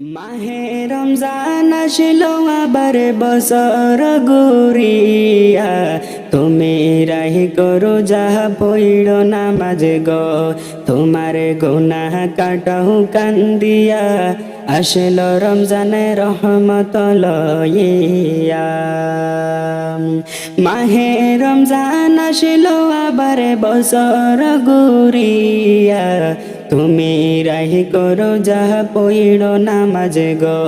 মাহে রমজান আসলো আবার বছর গুরিয়া। তুমি রাহি করো, যাহা পইড় নামাজ গো। তোমার গুনাহ কাটাহু কান্দিয়া। আসলো রমজানে রহমত লইয়া। মাহে রমজান আসলো আবার বছর গুরিয়া। তুমি রাহি করো যাহা পইড় নামাজ গো।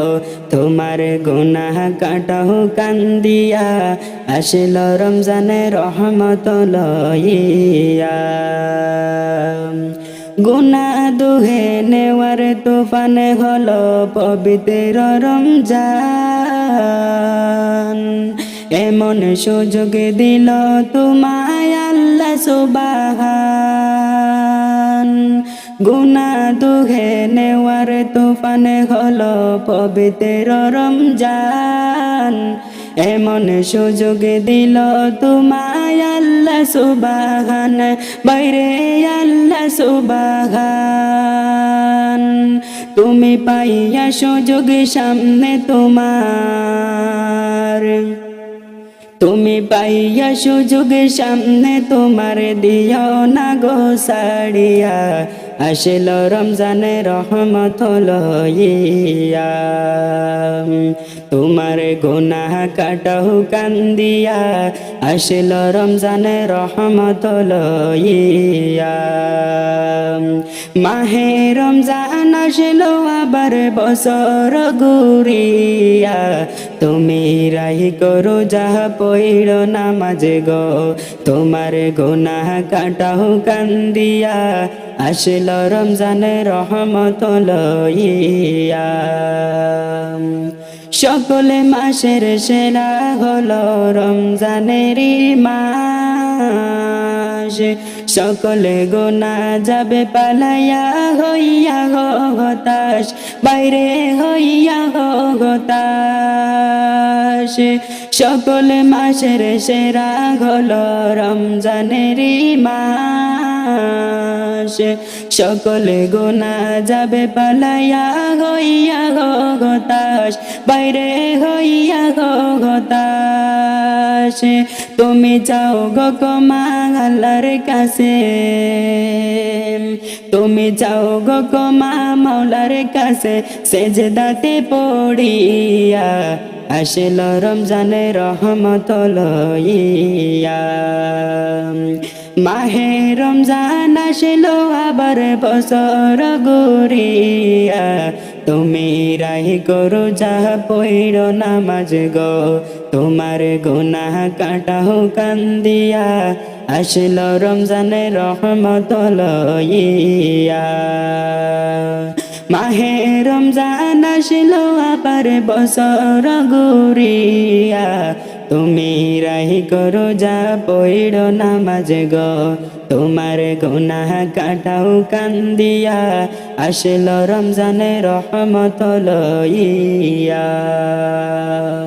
তোমার গুনাহ কাটাহু কান্দিয়া, আসল রমজানে রহমত লইয়া। গুনা দুহে নেওয়ার তুফানে হলো পবিত্র রমজান। এমন সুযোগ দিল তোমায় আল্লাহ সুবাহান। গুনা দুহে নেওয়ার তুফানে হলো পবিত্র রমজান। এমন সুযোগ দিল তোমায় সুবাহান, বাইরে আল্লাহ সুবাহান। তুমি পাইয়া সুযোগ সামনে তোমার। তুমি পাইয়া সুযোগ সামনে তোমার দিও না গো সাড়িয়া আসল রমজানে রহমত লইয়া তোমার গুনাহ কাটাহু কান্দিয়া। আসিল রমজানে রহমত লইয়া মাহে রমজান আসলো আবার বছর গুরিয়া তুমি রাহি করো যাহা পইড় নামাজ গো। তোমার গুনাহ কাটাহু কান্দিয়া, আসল রমজানে রহমত লইয়া। সকলে মাসের সেরা হলো রমজানেরই মাস। সকলে গোনা যাবে, পালাইয়া হইয়া গো হতাশ বাইরে হইয়া গো হতাশ সকলে মাসের সেরা হলো রমজানেরই মাস। সকলে গোনা যাবে, পালাইয়া হইয়া গো হতাশ বাইরে হইয়া গো হতাশ তুমি যাও গো কমালার কাছে। তুমি যাও গো কমা মাওলার কাছে। সেজদাতে পড়িয়া আসল রমজানে রহমত লইয়া। মাহে রমজান আসলো, আবার বছর গুরিয়া তুমি রাহি করো যাহা পইর নামাজ গো। তোমার গুনাহ কাটাহু কান্দিয়া আসল রমজানে রহমত লইয়া। মাহে রমজান আসিল আবার বছর গুরিয়া তুমি রাহি করো, যা পইড় নামাজ গো। তোমার গুনাহ কাটাও কান্দিয়া, আসলো রমজানে রহমত লইয়া।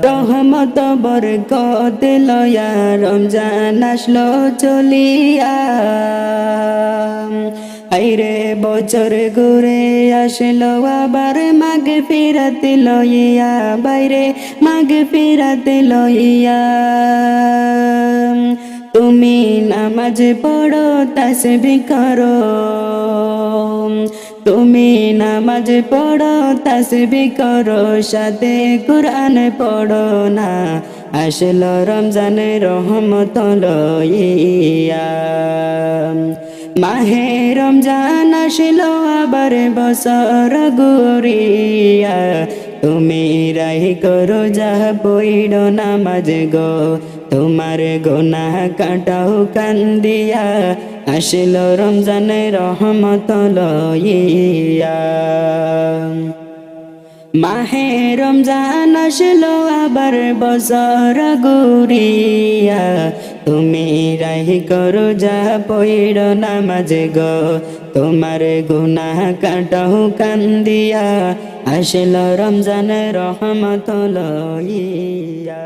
রহমত বরকত লয়া রমজান আসলো চলিয়া। আইরে বছর ঘুরে আসলো আবার মাগ ফিরাতে লইয়া, বাইরে মাগ ফিরাতে লইয়া। তুমি নামাজ পড়ো, তাসবি করো। তুমি নামাজ পড়ো, তাসবি করো, সাথে কোরআন পড়ো না। আসলো রমজানে রহমত লইয়া। মাহে রমজান আসলো, আবার বছর গুরিয়া তুমি রাহি করো, যা পইড় নামাজ গো। তোমার গোনা কাটাও, কান্দিয়া। আসলো রমজানে রহমত লইয়া। মাহে রমজান আসলো, আবার বছর গুরিয়া তুমি রাহি করো যা পইড় নামাজ গো। তোমার গুনাহ কাটাহু কান্দিয়া, আসল রমজান রহমত লইয়া।